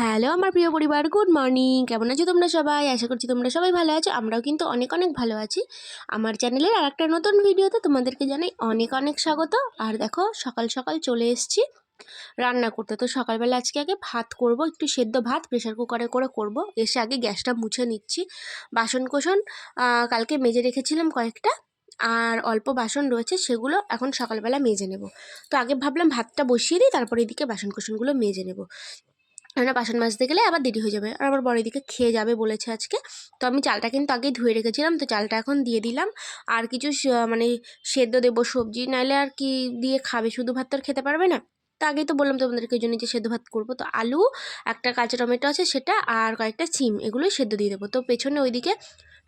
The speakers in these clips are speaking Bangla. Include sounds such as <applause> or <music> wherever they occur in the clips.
হ্যালো, আমার প্রিয় পরিবার, গুড মর্নিং। কেমন আছো তোমরা সবাই? আশা করছি তোমরা সবাই ভালো আছো। আমরাও কিন্তু অনেক অনেক ভালো আছি। আমার চ্যানেলের আর একটা নতুন ভিডিওতে তোমাদেরকে জানাই অনেক অনেক স্বাগত। আর দেখো, সকাল সকাল চলে এসেছি রান্না করতে। তো সকালবেলা আজকে আগে ভাত করব, একটু সেদ্ধ ভাত প্রেশার কুকারে করে করব। এসে আগে গ্যাসটা মুছে নিচ্ছি। বাসন কোসন কালকে মেজে রেখেছিলাম কয়েকটা। আর অল্প বাসন রয়েছে, সেগুলো এখন সকালবেলা মেজে নেব। তো আগে ভাবলাম ভাতটা বসিয়ে দিই, তারপরে এদিকে বাসন কোসনগুলো মেজে নেব। আমরা বাসন মাজতে গেলে আবার দেরি হয়ে যাবে। আর আমার বড় দিকে খেয়ে যাবে বলেছে আজকে। তো আমি চালটা কিন্তু আগেই ধুয়ে রেখেছিলাম, তো চালটা এখন দিয়ে দিলাম। আর কিছু মানে সেদ্ধ দেবো সবজি নাহলে আর কি দিয়ে খাবে? শুধু ভাত তো আর খেতে পারবে না। তো আগেই তো বললাম তোমাদেরকে জন্য যে সেদ্ধ ভাত করব। তো আলু, একটা কাঁচা টমেটো আছে সেটা, আর কয়েকটা সিম, এগুলোই সেদ্ধ দিয়ে দেবো। তো পেছনে ওইদিকে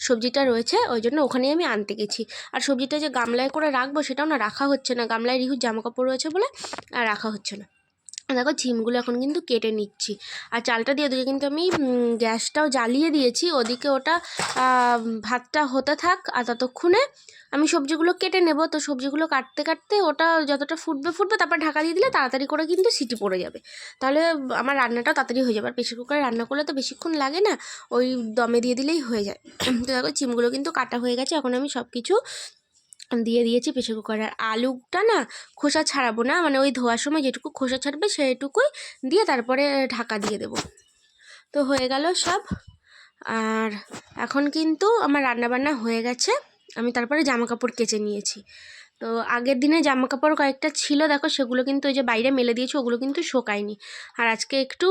সবজিটা রয়েছে, ওই জন্য ওখানেই আমি আনতে গেছি। আর সবজিটা যে গামলায় করে রাখব সেটাও না রাখা হচ্ছে না। গামলায় রিহুর জামা কাপড় রয়েছে বলে, আর রাখা হচ্ছে না। দেখো ঝিমগুলো এখন কিন্তু কেটে নিচ্ছি। আর চালটা দিয়ে ওদিকে কিন্তু আমি গ্যাসটাও জ্বালিয়ে দিয়েছি। ওদিকে ওটা ভাতটা হতে থাক আর ততক্ষণে আমি সবজিগুলো কেটে নেব। তো সবজিগুলো কাটতে কাটতে ওটা যতটা ফুটবে ফুটবে তারপর ঢাকা দিয়ে দিলে তাড়াতাড়ি করে কিন্তু সিটি পড়ে যাবে। তাহলে আমার রান্নাটাও তাড়াতাড়ি হয়ে যাবে। আর প্রেশার কুকারে রান্না করলে তো বেশিক্ষণ লাগে না, ওই দমে দিয়ে দিলেই হয়ে যায়। <clears throat> তো দেখো চিমগুলো কিন্তু কাটা হয়ে গেছে। এখন আমি সব কিছু দিয়ে দিয়েছি প্রেশার কুকারে। আর আলুটা না খোসা ছাড়াবো না মানে ওই ধোয়ার সময় যেটুকু খোসা ছাড়বে সেটুকুই দিয়ে তারপরে ঢাকা দিয়ে দেব। তো হয়ে গেল সব। আর এখন কিন্তু আমার রান্নাবান্না হয়ে গেছে। আমি তারপরে জামা কাপড় কেচে নিয়েছি। তো আগের দিনে জামা কাপড় কয়েকটা ছিল, দেখো সেগুলো কিন্তু ওই যে বাইরে মেলে দিয়েছি, ওগুলো কিন্তু শোকায়নি। আর আজকে একটু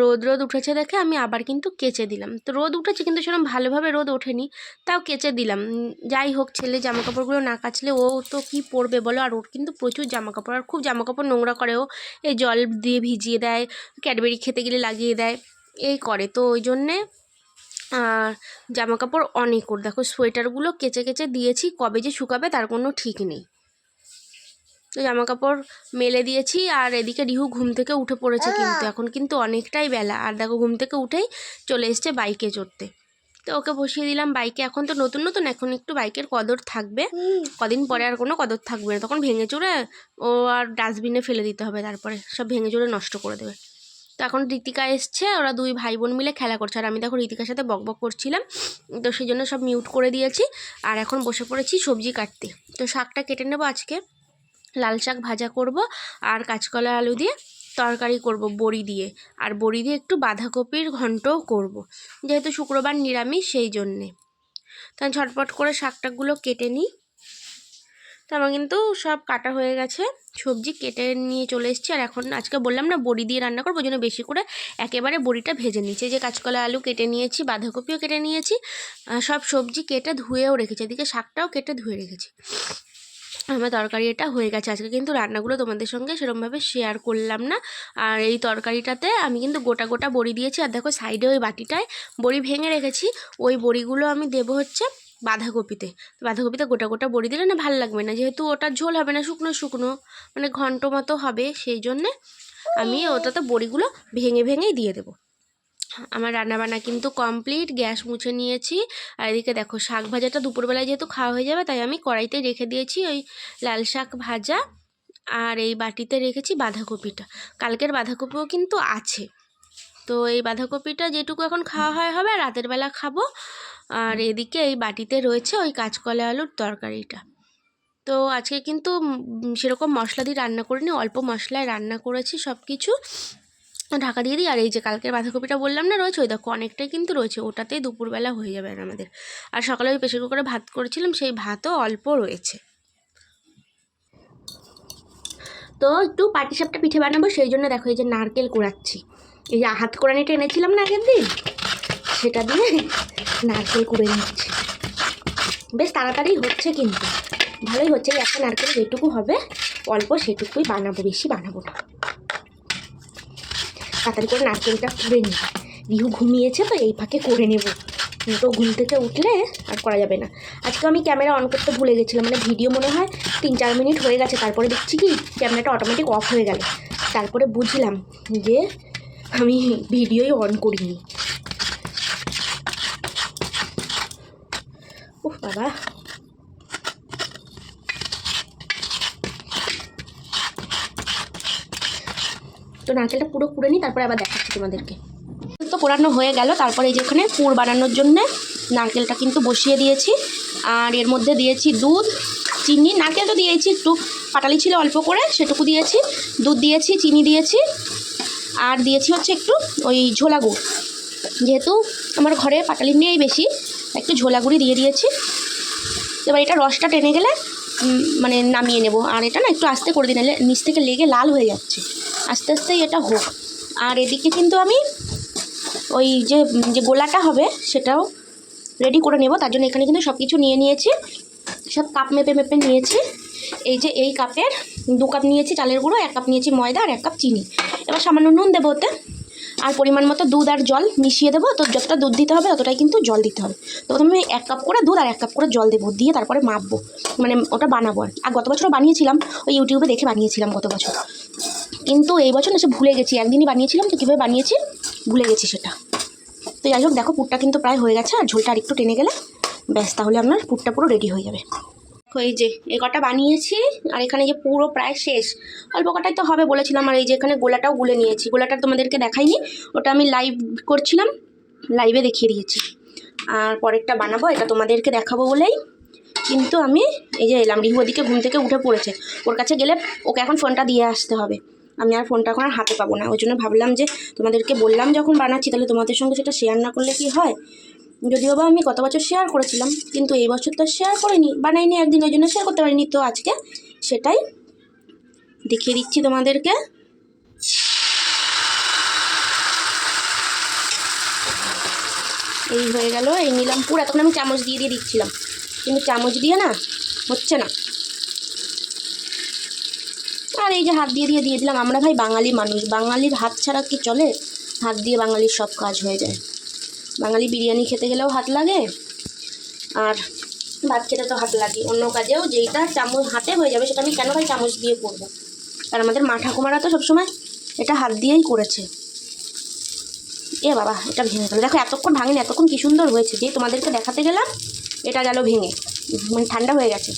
রোদ রোদ উঠেছে দেখে আমি আবার কিন্তু কেচে দিলাম। তো রোদ উঠেছে কিন্তু সেরকম ভালোভাবে রোদ ওঠেনি, তাও কেচে দিলাম। যাই হোক, ছেলে জামা কাপড়গুলো না কাচলে ও তো কি পরবে বলো? আর ওর কিন্তু প্রচুর জামা কাপড় আর খুব জামা কাপড় নোংরা করে ও। এই জল দিয়ে ভিজিয়ে দেয়, ক্যাডবেরি খেতে গেলে লাগিয়ে দেয়, এই করে। তো ওই জন্যে জামা কাপড় অনেক ওর। দেখো সোয়েটারগুলো কেচে কেচে দিয়েছি, কবে যে শুকাবে তার কোনো ঠিক নেই। তো জামা কাপড় মেলে দিয়েছি আর এদিকে রিহু ঘুম থেকে উঠে পড়েছে কিন্তু, এখন কিন্তু অনেকটাই বেলা। আর দেখো ঘুম থেকে উঠেই চলে এসছে বাইকে চড়তে। তো ওকে বসিয়ে দিলাম বাইকে, এখন তো নতুন নতুন, এখন একটু বাইকের কদর থাকবে। কদিন পরে আর কোনো কদর থাকবে না। তখন ভেঙে চুরে ও আর ডাস্টবিনে ফেলে দিতে হবে, তারপরে সব ভেঙে চুরে নষ্ট করে দেবে। তো এখন ঋতিকা এসছে, ওরা দুই ভাই বোন মিলে খেলা করছে। আর আমি দেখো ঋতিকার সাথে বকবক করছিলাম, তো সেই জন্য সব মিউট করে দিয়েছি। আর এখন বসে পড়েছি সবজি কাটতে। তো শাকটা কেটে নেব আজকে। লাল শাক ভাজা করব আর কাঁচকলা আলু দিয়ে তরকারি করব বড়ি দিয়ে। আর বড়ি দিয়ে একটু বাঁধাকপির ঘন্টও করব। যেহেতু শুক্রবার নিরামিষ, সেই জন্যে। তো আমি ঝটপট করে শাকটাগুলো কেটে নিই। তো আমার কিন্তু সব কাটা হয়ে গেছে। সবজি কেটে নিয়ে চলে এসেছি। আর এখন আজকে বললাম না, বড়ি দিয়ে রান্না করব, ওই জন্য বেশি করে একেবারে বড়িটা ভেজে নিয়েছি। যে কাঁচকলা, আলু কেটে নিয়েছি, বাঁধাকপিও কেটে নিয়েছি সব সবজি কেটে ধুয়েও রেখেছি। এদিকে শাকটাও কেটে ধুয়ে রেখেছি। আমার তরকারি এটা হয়ে গেছে। আজকে কিন্তু রান্নাগুলো তোমাদের সঙ্গে সেরকমভাবে শেয়ার করলাম না। আর এই তরকারিটাতে আমি কিন্তু গোটা গোটা বড়ি দিয়েছি। আর দেখো সাইডে ওই বাটিটায় বড়ি ভেঙে রেখেছি। ওই বড়িগুলো আমি দেবো হচ্ছে বাঁধাকপিতে। বাঁধাকপিতে গোটা গোটা বড়ি দিলে না ভালো লাগবে না। যেহেতু ওটা ঝোল হবে না, শুকনো শুকনো মানে ঘন্ট মতো হবে সেই জন্যে আমি ওটাতে বড়িগুলো ভেঙে ভেঙেই দিয়ে দেবো। আমার রান্নাবান্না কিন্তু কমপ্লিট, গ্যাস মুছে নিয়েছি। আর এদিকে দেখো, শাক ভাজাটা দুপুরবেলায় যেহেতু খাওয়া হয়ে যাবে, তাই আমি কড়াইতে রেখে দিয়েছি ওই লাল শাক ভাজা আর এই বাটিতে রেখেছি বাঁধাকপিটা। কালকের বাঁধাকপিও কিন্তু আছে। তো এই বাঁধাকপিটা যেটুকু এখন খাওয়া হয় হবে রাতের বেলা খাব। আর এদিকে এই বাটিতে রয়েছে ওই কাঁচকলা আলুর তরকারিটা। তো আজকে কিন্তু সেরকম মশলা দিয়ে রান্না করিনি, অল্প মশলায় রান্না করেছি সব কিছু ঢাকা দিয়ে দিই, আর এই যে কালকের বাঁধাকপিটা বললাম না রয়েছে, ওই দেখো অনেকটাই কিন্তু রয়েছে, ওটাতেই দুপুরবেলা হয়ে যাবে আমাদের। আর সকালে ওই প্রেশার কুকারে ভাত করেছিলাম, সেই ভাতও অল্প রয়েছে। তো একটু পাটিসাপটা পিঠে বানাবো, সেই জন্য দেখো এই যে নারকেল কুড়াচ্ছি। এই যে হাত কোড়ানিটা এনেছিলাম না আগের দিন? সেটা দিয়ে নারকেল কুড়ে নিচ্ছি। বেশ তাড়াতাড়ি হচ্ছে কিন্তু। ভালোই হচ্ছে এই একটা নারকেল যেটুকু হবে, অল্প সেটুকুই বানাবো, বেশি বানাবো না। তাড়াতাড়ি করে নারকেলটা কুড়ে নিই। রিহু ঘুমিয়েছে তো, এই ফাঁকে করে নেব। তো ঘুম থেকে উঠলে আর করা যাবে না। আজকে আমি ক্যামেরা অন করতে ভুলে গেছিলাম মানে ভিডিও মনে হয় তিন চার মিনিট হয়ে গেছে। তারপরে দেখছি কি, ক্যামেরাটা অটোমেটিক অফ হয়ে গেল। তারপরে বুঝলাম যে আমি ভিডিওই অন করিনি। বাবা। তো নারকেলটা পুরো কুড়ে নিই, তারপরে আবার দেখাচ্ছি তোমাদেরকে। তো কোরানো হয়ে গেল, তারপরে এই যে এখানে পুর বানানোর জন্য নারকেলটা কিন্তু বসিয়ে দিয়েছি। আর এর মধ্যে দিয়েছি দুধ, চিনি, নারকেল তো দিয়েছি একটু, পাটালি ছিল অল্প করে, সেটুকু দিয়েছি। দুধ দিয়েছি, চিনি দিয়েছি, আর দিয়েছি হচ্ছে একটু ওই ঝোলা গুড় যেহেতু আমার ঘরে পাটালি নেই বেশি একটু ঝোলা গুঁড়ি দিয়ে দিয়েছি। এবার এটা রসটা টেনে গেলে মানে নামিয়ে নেব। আর এটা না একটু আস্তে করে দিন নিচ থেকে লেগে লাল হয়ে যাচ্ছে। আস্তে আস্তেই এটা হোক। আর এদিকে কিন্তু আমি ওই যে যে গোলাটা হবে, সেটাও রেডি করে নেব। তার জন্য এখানে কিন্তু সব কিছু নিয়ে নিয়েছি। সব কাপ মেপে মেপে নিয়েছি। এই যে এই কাপের দু কাপ নিয়েছি চালের গুঁড়ো, এক কাপ নিয়েছি ময়দা, আর এক কাপ চিনি। এবার সামান্য নুন দেবো ওতে। আর পরিমাণ মতো দুধ আর জল মিশিয়ে দেবো। তো যতটা দুধ দিতে হবে, ততটাই কিন্তু জল দিতে হবে। তো প্রথমে এক কাপ করে দুধ আর এক কাপ করে জল দেবো। দিয়ে তারপরে মাপবো মানে ওটা বানাবো আর আর গত বছরও বানিয়েছিলাম, ওই ইউটিউবে দেখে বানিয়েছিলাম গত বছর। কিন্তু এই বছর না, সে ভুলে গেছি। একদিনই বানিয়েছিলাম, তো কীভাবে বানিয়েছি? ভুলে গেছি সেটা। তো যাই হোক, দেখো পুরটা কিন্তু প্রায় হয়ে গেছে, আর ঝোলটা আর একটু টেনে গেলে, ব্যাস, তাহলে আপনার পুরটা পুরো রেডি হয়ে যাবে। এই যে, এই কটা বানিয়েছি, আর এখানে যে পুরো প্রায় শেষ। অল্প কটাই তো হবে বলেছিলাম, আর এই যে এখানে গোলাটাও গুলে নিয়েছি। গোলাটা তোমাদেরকে দেখাইনি, ওটা আমি লাইভ করছিলাম লাইভে দেখিয়ে দিয়েছি। আর পরেরটা বানাবো, এটা তোমাদেরকে দেখাবো বলেই। কিন্তু আমি এই যে এলাম, রিহু ওদিকে ঘুম থেকে উঠে পড়েছে। ওর কাছে গেলে ওকে এখন ফোনটা দিয়ে আসতে হবে। আমি আর ফোনটা এখন আর হাতে পাবো না। ওই জন্য ভাবলাম যে তোমাদেরকে বললাম যখন বানাচ্ছি, তাহলে তোমাদের সঙ্গে সেটা শেয়ার না করলে কি হয়? যদিও বা আমি গত বছর শেয়ার করেছিলাম, কিন্তু এই বছর তো শেয়ার করিনি, বানাইনি একদিন, ওই জন্য শেয়ার করতে পারিনি। তো আজকে সেটাই দেখিয়ে দিচ্ছি তোমাদেরকে। এই হয়ে গেল, এই নিলাম পুরো। এখন আমি চামচ দিয়ে দিয়ে দিচ্ছিলাম। কিন্তু চামচ দিয়ে না হচ্ছে না। আর এই যে হাত দিয়ে দিয়ে দিয়ে দিলাম। আমরা ভাই বাঙালি মানুষ। বাঙালির হাত ছাড়া কি চলে? হাত দিয়ে বাঙালির সব কাজ হয়ে যায়। বাঙালি বিরিয়ানি খেতে গেলেও হাত লাগে। আর ভাত খেতে তো হাত লাগে অন্য কাজেও যেইটা চামচ হাতে হয়ে যাবে, সেটা আমি কেন ভাই চামচ দিয়ে করব? আর আমাদের মা ঠাকুমারা তো সবসময় এটা হাত দিয়েই করেছে। এ বাবা, এটা ভেঙে গেলো। দেখো, এতক্ষণ ভাঙেনি, এতক্ষণ কি সুন্দর হয়েছে যে তোমাদেরকে দেখাতে গেলাম, এটা গেল ভেঙে। মানে ঠান্ডা হয়ে গেছে।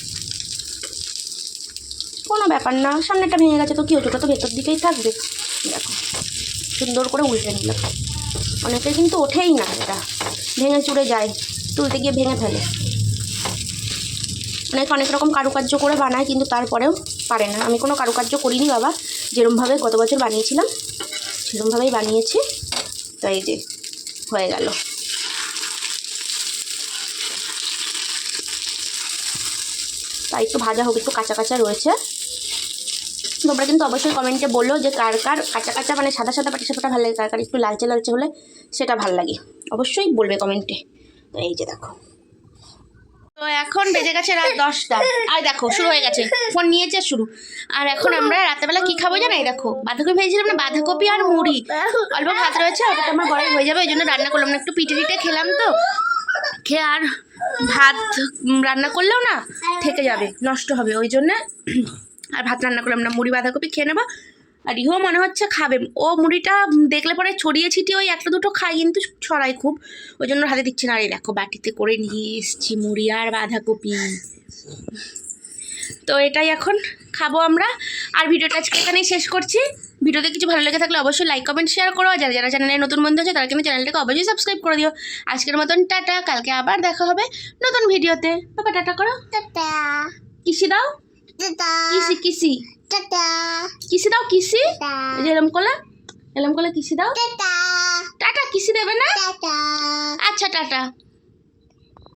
কোনো ব্যাপার না সামনেটা ভেঙে গেছে তো কি হচ্ছে ওটা তো ভেতর দিকেই থাকবে। দেখো, সুন্দর করে উল্টে নিলাম। অনেকে কিন্তু ওঠেই না এটা। ভেঙে চুড়ে যায়, তুলতে গিয়ে ভেঙে ফেলে। অনেকে অনেক রকম কারুকার্য করে বানায়, কিন্তু তারপরেও পারে না। আমি কোনো কারুকার্য করিনি বাবা। যেরমভাবে গত বছর বানিয়েছিলাম, সেরমভাবেই বানিয়েছি। তো এই যে, হয়ে গেল। তাই একটু ভাজা হোক, একটু কাঁচা কাঁচা রয়েছে। তোমরা কিন্তু অবশ্যই কমেন্টে বলো যে কার কার কাঁচা কাঁচা মানে সাদা সাদা পাটি সাপটা ভালো লাগে, কার কার একটু লালচে লালচে হলে সেটা ভালো লাগে। অবশ্যই বলবে কমেন্টে। তো এই যে দেখো। তো এখন বেজে গেছে রাত দশটা। আর দেখো, শুরু হয়ে গেছে। ফোন নিয়েছে, শুরু। আর এখন আমরা রাতেবেলা কি খাব জানো এই দেখো, বাঁধাকপি ভেজেছিলাম না? বাঁধাকপি আর মুড়ি। অল্প ভাত রয়েছে তো আমার গরম হয়ে যাবে, ওই জন্য রান্না করলাম না। একটু পিঠে পিঠে খেলাম তো। খেয়ে আর ভাত রান্না করলেও না, থেকে যাবে, নষ্ট হবে। ওই জন্য আর ভাত রান্না করলাম না মুড়ি বাঁধাকপি খেয়ে নেব। আর ইহো মনে হচ্ছে খাবে। ও মুড়িটা দেখলে পরে ছড়িয়ে ছিটিয়ে ওই একটা দুটো খাই কিন্তু ছড়াই খুব। ওই জন্য হাতে দিচ্ছে না। আর দেখো বাটিতে করে নিয়ে এসছি মুড়ি আর বাঁধাকপি। তো এটাই এখন খাব আমরা। আর ভিডিওটা আজকে এখানেই শেষ করছি। ভিডিওতে কিছু ভালো লেগে থাকলে অবশ্যই লাইক কমেন্ট শেয়ার করো। আর যারা যারা চ্যানেলে নতুন বন্ধু আছে তারা কিন্তু চ্যানেলটাকে অবশ্যই সাবস্ক্রাইব করে দিও। আজকের মতন টাটা। কালকে আবার দেখা হবে নতুন ভিডিওতে বাবা টাটা করো। টাটা। কিসি দাও? কিসি কিসি কিসি দাও কিসি এরম করলে এরম করলে কিসি দাও টাটা কিসি দেবে না আচ্ছা টাটা